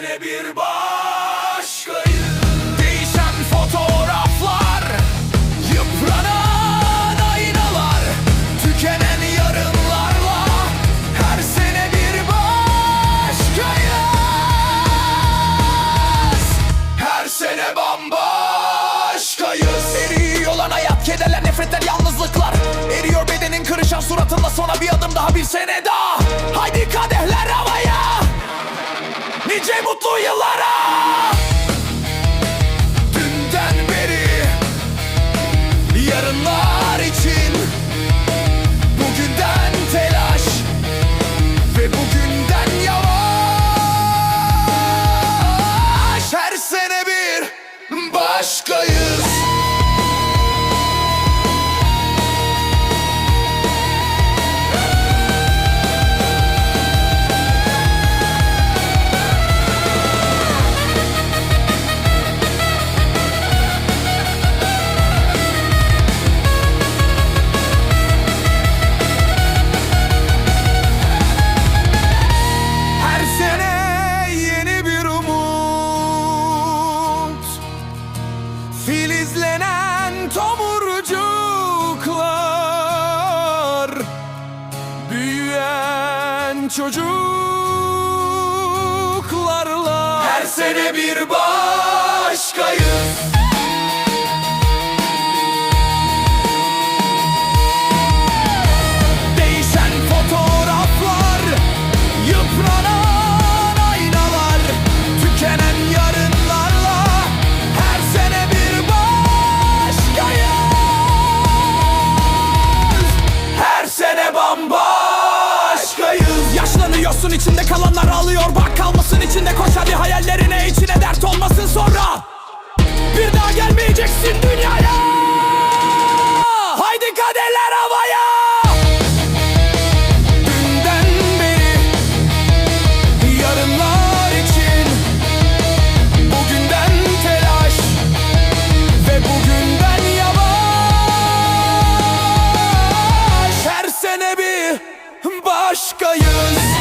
gene bir başkayım. Değişen fotoğraflar Yıpranan aynalar Tükenen yarınlarla Her sene bir başka başkayız. Her sene bambaşkayız. Eriyor olan hayat Kederler, nefretler, yalnızlıklar. Eriyor bedenin kırışan suratında Sona bir adım daha bir sene daha. Haydi kader! Nice mutlu yıllara Çocuklarla. Her sene bir başkayız Biliyorsun içinde kalanlar alıyor Bak kalmasın içinde koş hadi hayallerine. İçine dert olmasın sonra. Bir daha gelmeyeceksin dünyaya. Haydi kaderler havaya. Dünden beri Yarınlar için Bugünden telaş Ve bugünden yavaş. Her sene bir başkayız.